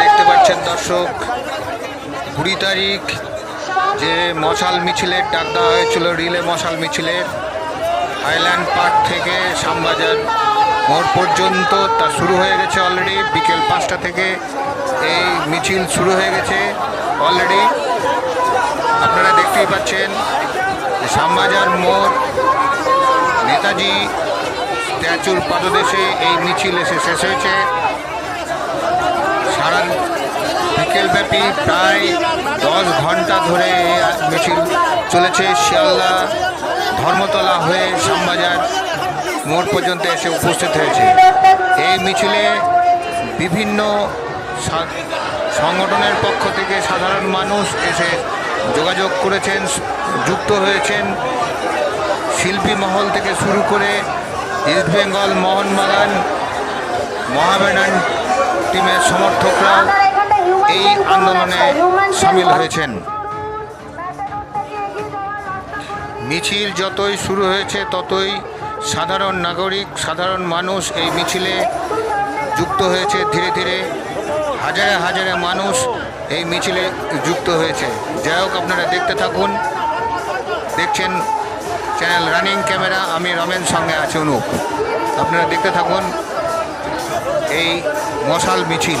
দেখতে পাচ্ছেন দর্শক কুড়ি তারিখ যে মশাল মিছিলের ডাক দেওয়া হয়েছিল, রিলে মশাল মিছিলের হাইল্যান্ড পার্ক থেকে শ্যামবাজার মোড় পর্যন্ত। তা শুরু হয়ে গেছে অলরেডি বিকেল পাঁচটা থেকে এই মিছিল শুরু হয়ে গেছে অলরেডি আপনারা দেখতেই পাচ্ছেন শ্যামবাজার মোড়, নেতাজি স্ট্যাচুর পাদদেশে এই মিছিল এসে শেষ হয়েছে। সারা বিকেলব্যাপী প্রায় দশ ঘণ্টা ধরে মিছিল চলেছে। শিয়ালদা ধর্মতলা হয়ে শ্যামবাজার মোড় পর্যন্ত এসে উপস্থিত হয়েছে। এই মিছিলে বিভিন্ন সংগঠনের পক্ষ থেকে সাধারণ মানুষ এসে যোগাযোগ করেছেন, যুক্ত হয়েছেন। শিল্পী মহল থেকে শুরু করে ইস্টবেঙ্গল মোহনবাগান মহামেডান টিমের সমর্থকরাও এই আন্দোলনে সামিল হয়েছেন। মিছিল যতই শুরু হয়েছে, ততই সাধারণ নাগরিক, সাধারণ মানুষ এই মিছিলে যুক্ত হয়েছে। ধীরে ধীরে হাজারে হাজারে মানুষ এই মিছিলে যুক্ত হয়েছে। যাই হোক, আপনারা দেখতে থাকুন। দেখছেন চ্যানেল রানিং ক্যামেরা, আমি রমেন, সঙ্গে আছি অনুপ। আপনারা দেখতে থাকুন এই মশাল মিছিল।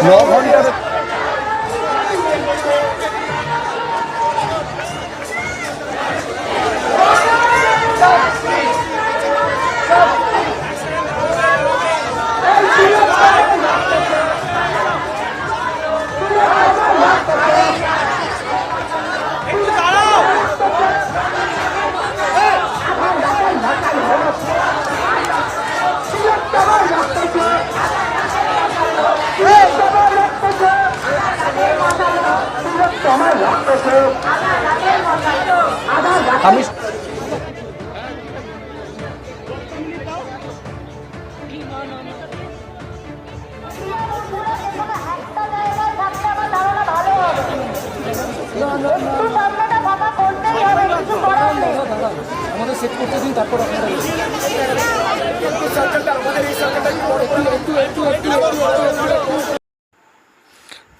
ন ঘন্টার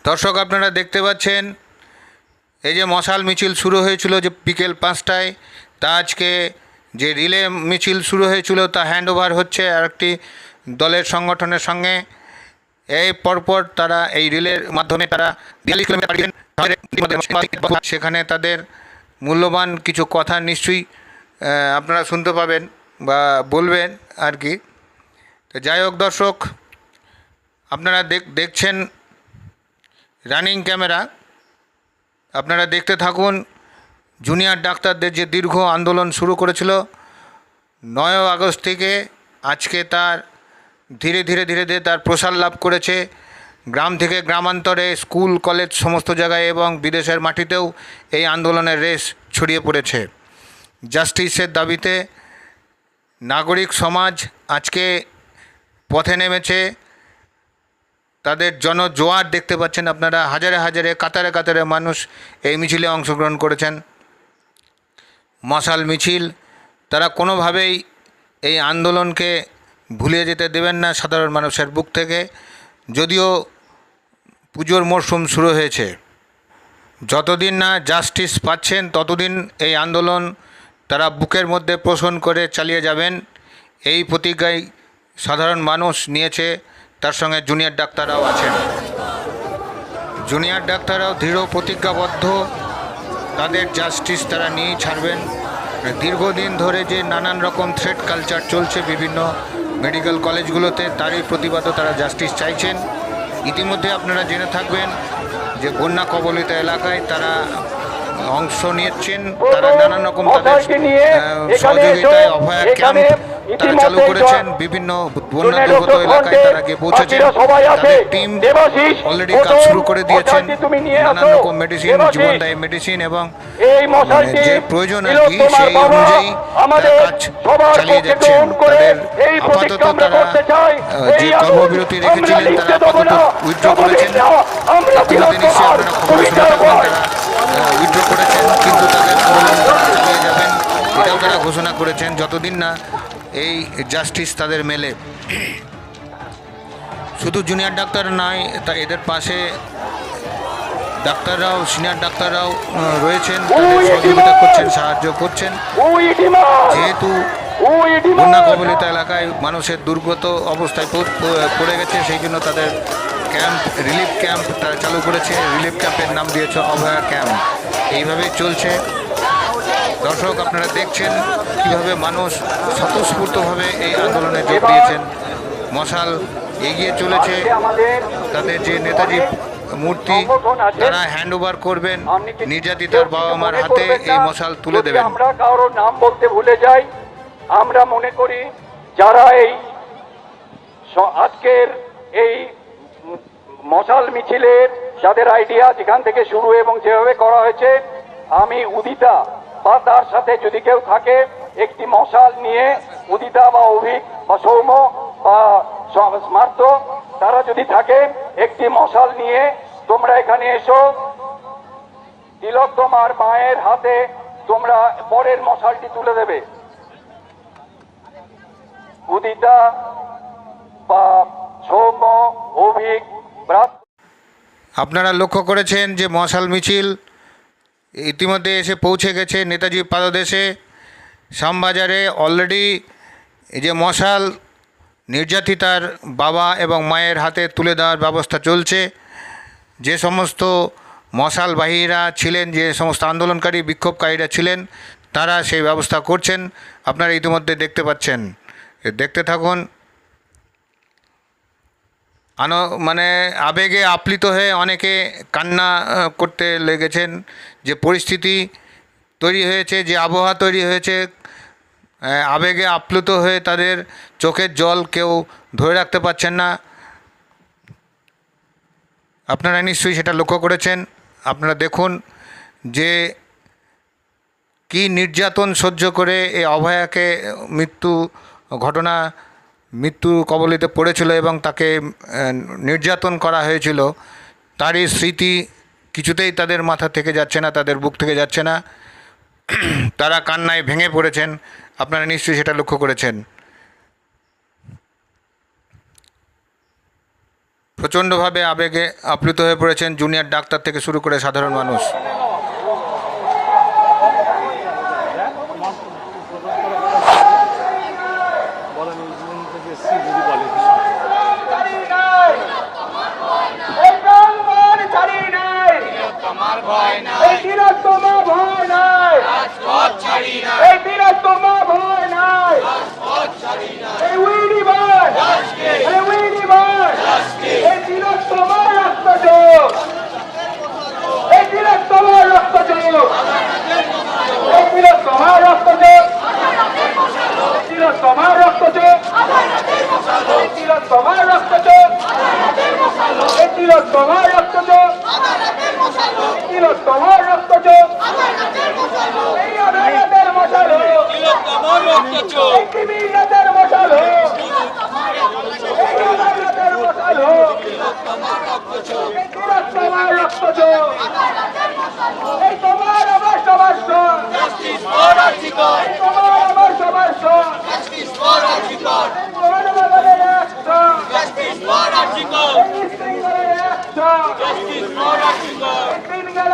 দর্শক আপনারা দেখতে পাচ্ছেন এই যে মশাল মিছিল শুরু হয়েছিল যে বিকেল পাঁচটায়, তা আজকে যে রিলে মিছিল শুরু হয়েছিল, তা হ্যান্ড ওভার হচ্ছে আরেকটি দলের সংগঠনের সঙ্গে। এই পরপর তারা এই রিলের মাধ্যমে তারা বিয়াল্লিশ কিলোমিটার সেখানে তাদের মূল্যবান কিছু কথা নিশ্চয়ই আপনারা শুনতে পাবেন বা বলবেন আর কি। তো যাই হোক দর্শক, আপনারা দেখ, দেখছেন রানিং ক্যামেরা আপনারা দেখতে থাকুন, জুনিয়র ডাক্তারদের যে দীর্ঘ আন্দোলন শুরু করেছিল। নয় আগস্ট থেকে আজকে তার ধীরে ধীরে ধীরে ধীরে তার প্রসার লাভ করেছে। গ্রাম থেকে গ্রামান্তরে স্কুল, কলেজ সমস্ত জায়গায় এবং বিদেশের মাটিতেও এই আন্দোলনের রেশ ছড়িয়ে পড়েছে। জাস্টিসের দাবিতে নাগরিক সমাজ আজকে পথে নেমেছে। তাদের জনজোয়ার দেখতে পাচ্ছেন আপনারা। হাজারে হাজারে, কাতারে কাতারে মানুষ এই মিছিলে অংশগ্রহণ করেছেন। মশাল মিছিল, তারা কোনোভাবেই এই আন্দোলনকে ভুলে যেতে দেবেন না সাধারণ মানুষের বুক থেকে। যদিও পুজোর মরশুম শুরু হয়েছে। যতদিন না জাস্টিস পাচ্ছেন, ততদিন এই আন্দোলন তারা বুকের মধ্যে পোষণ করে চালিয়ে যাবেন। এই প্রতিজ্ঞায় সাধারণ মানুষ নিয়েছে। তার সঙ্গে জুনিয়র ডাক্তাররাও আছেন। জুনিয়র ডাক্তাররাও দৃঢ় প্রতিজ্ঞাবদ্ধ। তাদের জাস্টিস তারা নিয়েই ছাড়বেন। দীর্ঘদিন ধরে যে নানান রকম থ্রেড কালচার চলছে বিভিন্ন মেডিকেল কলেজগুলোতে তারই প্রতিবাদও তারা জাস্টিস চাইছেন। ইতিমধ্যে আপনারা জেনে থাকবেন যে বন্যা কবলিত এলাকায় তারা অংশ নিচ্ছেন। তারা নানান রকম তাদের সহযোগিতায় অভয়া ক্যাম্প তারা চালু করেছেন বিভিন্ন বন্যা দুর্গত এলাকায় তারা গিয়ে পৌঁছেছেন তাদের টিম অলরেডি কাজ শুরু করে দিয়েছেন। নানান রকম মেডিসিন জীবনদায়ী মেডিসিন এবং মানে যে প্রয়োজন আর কি সেই অনুযায়ী তারা কাজ চালিয়ে যাচ্ছেন। তাদের আপাতত তারা যে কর্মবিরতি রেখেছিলেন তারা আপাতত উইথড্র করেছেন। নিশ্চয়ই আপনারা খবর শুনে থাকবেন তারা উইথড্র করেছেন কিন্তু তাদের আন্দোলন তারা চালিয়ে যাবেন এটাও তারা ঘোষণা করেছেন যতদিন না এই জাস্টিস তাদের মেলে। শুধু জুনিয়র ডাক্তার নয় তা এদের পাশে ডাক্তাররাও সিনিয়র ডাক্তাররাও রয়েছেন সহযোগিতা করছেন সাহায্য করছেন। যেহেতু বন্যা কবলিত এলাকায় মানুষের দুর্গত অবস্থায় পড়ে গেছে সেই জন্য তাদের ক্যাম্প রিলিফ ক্যাম্প তারা চালু করেছে। রিলিফ ক্যাম্পের নাম দিয়েছে অভয়া ক্যাম্প এইভাবেই চলছে। দর্শক আপনারা দেখছেন কীভাবে মানুষ স্বতঃস্ফূর্তভাবে এই আন্দোলনে যোগ দিয়েছেন। মশাল এগিয়ে চলেছে। তাদের যে নেতাজি মূর্তি তারা হ্যান্ড ওভার করবেন। নির্যাতিতার বাবা মার হাতে এই মশাল তুলে দেবেন। আমরা কারোর নাম বলতে ভুলে যাই আমরা মনে করি যারা এই আজকের এই মশাল মিছিলের যাদের আইডিয়া যেখান থেকে শুরু এবং যেভাবে করা হয়েছে আমি উদিতা। বা তার সাথে যদি কেউ থাকে, একটি মশাল নিয়ে উদিতা বা অভিক বা সৌম্য বা স্মার্ত, তারা যদি থাকে, একটি মশাল নিয়ে তোমরা এখানে এসো। তিলক তোমার মায়ের হাতে তোমরা পরের মশালটি তুলে দেবে। উদিতা বা সৌম্য, অভিক আপনারা লক্ষ্য করেছেন যে মশাল মিছিল ইতিমধ্যে এসে পৌঁছে গেছে নেতাজি পাদদেশে। শ্যামবাজারে অলরেডি যে মশাল নির্যাতিতার বাবা এবং মায়ের হাতে তুলে দেওয়ার ব্যবস্থা চলছে। যে সমস্ত মশালবাহীরা ছিলেন, যে সমস্ত আন্দোলনকারী, বিক্ষোভকারীরা ছিলেন, তারা সেই ব্যবস্থা করছেন। আপনারা ইতিমধ্যে দেখতে পাচ্ছেন। দেখতে থাকুন আনো মানে আবেগে আপ্লিত হয়ে অনেকে কান্না করতে লেগেছেন যে পরিস্থিতি তৈরি হয়েছে, যে আবহাওয়া তৈরি হয়েছে আবেগে আপ্লুত হয়ে তাদের চোখের জল কেউ ধরে রাখতে পারছেন না। আপনারা নিশ্চয়ই সেটা লক্ষ্য করেছেন। আপনারা দেখুন যে কি নির্যাতন সহ্য করে এই অভয়াকে মৃত্যু ঘটনা মৃত্যু কবলিতে পড়েছিল এবং তাকে নির্যাতন করা হয়েছিল, তারই স্মৃতি কিছুতেই তাদের মাথা থেকে যাচ্ছে না, তাদের বুক থেকে যাচ্ছে না। তারা কান্নায় ভেঙে পড়েছেন। আপনারা নিশ্চয়ই সেটা লক্ষ্য করেছেন। প্রচণ্ডভাবে আবেগে আপ্লুত হয়ে পড়েছেন জুনিয়র ডাক্তার থেকে শুরু করে সাধারণ মানুষ এই প্রাণপণ ছাড়ি নাই এই বীরত্বম ভয় নাই। এই বীরত্বম ভয় নাই। এই উইনিবার এই উইনিবার এই বীরত্বম রক্ত যোগ এই বীরত্বম রক্ত যোগ এই বীরত্বম রক্ত যোগ বীরত্বম রক্ত যোগ তোমার রক্ত চোখ এই তিলক তোমার রক্ত চোখ তিলক তোমার রক্ত চোখ অনাথের মশাল এই ক্রিমিনালদের মশাল অনাথের মশাল তোমার রক্ত চোখ এই তোমার আমার সবার তোমার আমার সবার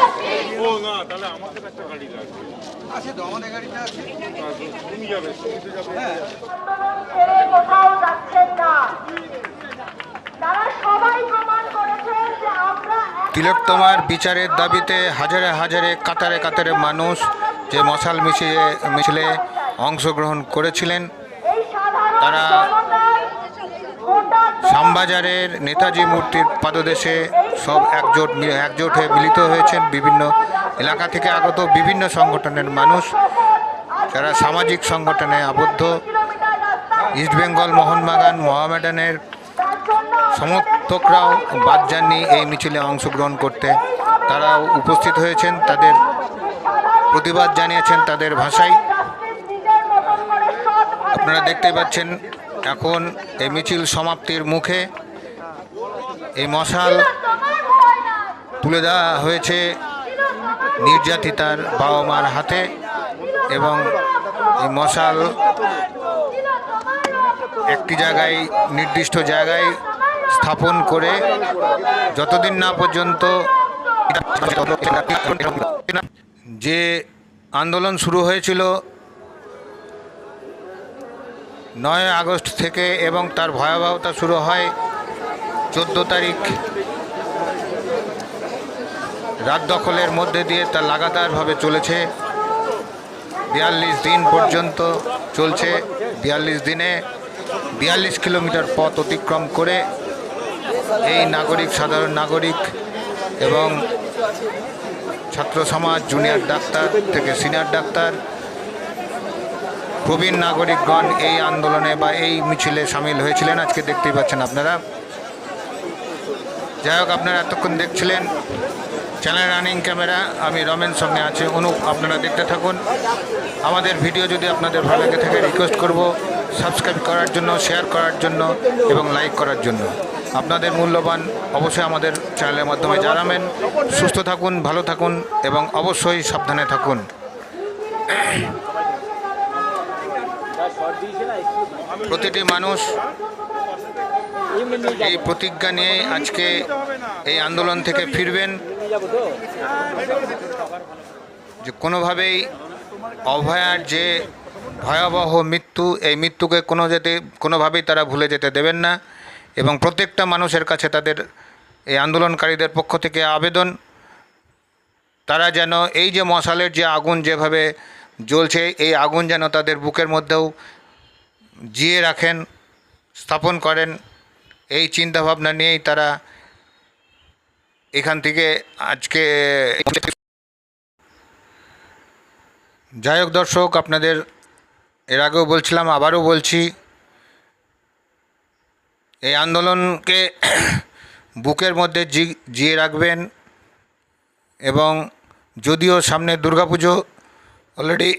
হাসপাতালের একশন এই স্কুল কলেজে একশন পাড়ায় পাড়ায় একশন এই পাড়ায় পাড়ায় একশন মিনিমাম উইমার উইমার উইমার ছেড়ে কোথাও যাচ্ছেন না তারা সবাই প্রমাণ করেছেন যে আমরা তিলোত্তমার বিচারের দাবিতে হাজারে হাজারে কাতারে কাতারে মানুষ যে মশাল মিছিলে মিছিলে অংশগ্রহণ করেছিলেন তারা শ্যামবাজারের নেতাজি মূর্তির পাদদেশে সব একজোট একজোট হয়ে মিলিত হয়েছেন বিভিন্ন এলাকা থেকে আগত বিভিন্ন সংগঠনের মানুষ, যারা সামাজিক সংগঠনে আবদ্ধ। ইস্টবেঙ্গল মোহনবাগান মহামেডানের সমর্থকরাও বাদ যাননি এই মিছিলে অংশগ্রহণ করতে। তারাও উপস্থিত হয়েছেন, তাদের প্রতিবাদ জানিয়েছেন তাদের ভাষায়। আপনারা দেখতে পাচ্ছেন এখন এই মিছিল সমাপ্তির মুখে। এই মশাল তুলে দেওয়া হয়েছে নির্যাতিতার বাবা মার হাতে এবং এই মশাল একটি জায়গায়, নির্দিষ্ট জায়গায় স্থাপন করে যতদিন না পর্যন্ত যে আন্দোলন শুরু হয়েছিল নয় আগস্ট থেকে এবং তার ভয়াবহতা শুরু হয় চোদ্দ তারিখ রাত দখলের মধ্যে দিয়ে তা লাগাতারভাবে চলেছে। বিয়াল্লিশ দিন পর্যন্ত চলছে। বিয়াল্লিশ দিনে বিয়াল্লিশ কিলোমিটার পথ অতিক্রম করে এই নাগরিক, সাধারণ নাগরিক এবং ছাত্র সমাজ জুনিয়র ডাক্তার থেকে সিনিয়র ডাক্তার, প্রবীণ নাগরিকগণ এই আন্দোলনে বা এই মিছিলে সামিল হয়েছিলেন। আজকে দেখতেই পাচ্ছেন আপনারা। যাই হোক, আপনারা এতক্ষণ দেখছিলেন চ্যানেল রানিং ক্যামেরা আমি রমেন সঙ্গে আছে। অনুপ, আপনারা দেখতে থাকুন। আমাদের ভিডিও যদি আপনাদের ভালো লাগে থাকে রিকোয়েস্ট করব সাবস্ক্রাইব করার জন্য শেয়ার করার জন্য এবং লাইক করার জন্য। আপনাদের মূল্যবান, অবশ্যই আমাদের চ্যানেলের মাধ্যমে জানাবেন। সুস্থ থাকুন, ভালো থাকুন এবং অবশ্যই সাবধানে থাকুন। প্রতিটি মানুষ এই প্রতিজ্ঞা নিয়ে আজকে এই আন্দোলন থেকে ফিরবেন। যে কোনোভাবেই অভয়ার যে ভয়াবহ মৃত্যু, এই মৃত্যুকে কোনো যেতে, কোনোভাবেই তারা ভুলে যেতে দেবেন না এবং প্রত্যেকটা মানুষের কাছে তাদের এই আন্দোলনকারীদের পক্ষ থেকে আবেদন। তারা যেন এই যে মশালের যে আগুন যেভাবে জ্বলছে, এই আগুন যেন তাদের বুকের মধ্যেও জিয়ে রাখেন, স্থাপন করেন, এই চিন্তাভাবনা নিয়েই তারা এখান থেকে আজকে যাই হোক দর্শক, আপনাদের এর আগেও বলছিলাম, আবারও বলছি, এই আন্দোলনকে বুকের মধ্যে জি, জিয়ে রাখবেন এবং যদিও সামনে দুর্গাপুজো অলরেডি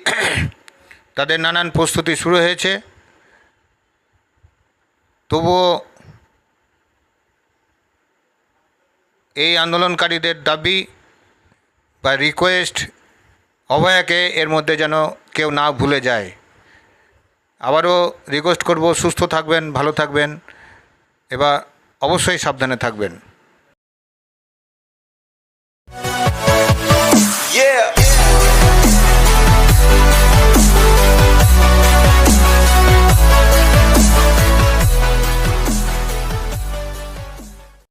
তাদের নানান প্রস্তুতি শুরু হয়েছে, তবুও এই আন্দোলনকারীদের দাবি বা রিকোয়েস্ট অভয়াকে এর মধ্যে যেন কেউ না ভুলে যায় আবারও রিকোয়েস্ট করব, সুস্থ থাকবেন, ভালো থাকবেন, এবার অবশ্যই সাবধানে থাকবেন Yeah!